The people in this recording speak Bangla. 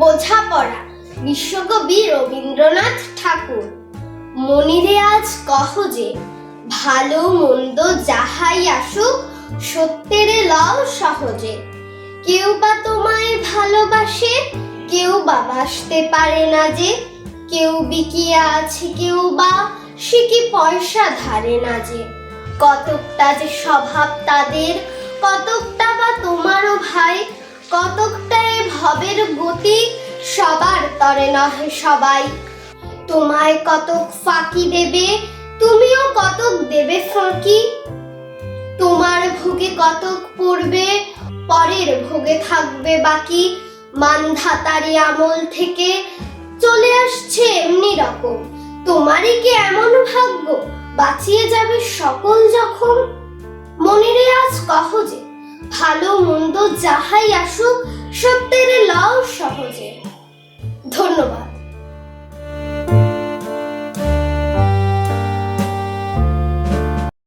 বোঝাপড়া। বিশ্বকবি রবীন্দ্রনাথ ঠাকুর। মনিরে আজ কহ যে, ভালো মন্দ যাহাই আসুক, সত্যেরে লও সহজে। কেউ বা তোমায় ভালোবাসে, কেউ বা বাসতে পারে না যে। কেউ বিকিয়া আছে কেউ বা সে কি পয়সা ধারে না যে। কতকটা যে স্বভাব তাদের, কতকটা বা তোমারও ভাই, কতকটা এ ভবের গতি সবার তরে নহে সবাই। তোমায় কতক ফাঁকি দেবে, তুমিও কতক দেবে ফাঁকি। তোমার ভোগে কতক পড়বে, পরের ভোগে থাকবে বাকি। মানধাতারি আমল থেকে চলে আসছে এমনি রকম। তোমারই কি এমন ভাগ্য? বাঁচিয়ে যাবে সকল যখন মনিরে আজ কহ যে, ভালো মন্দ যাহাই আসুক সত্যের লও সহজে ধন্যবাদ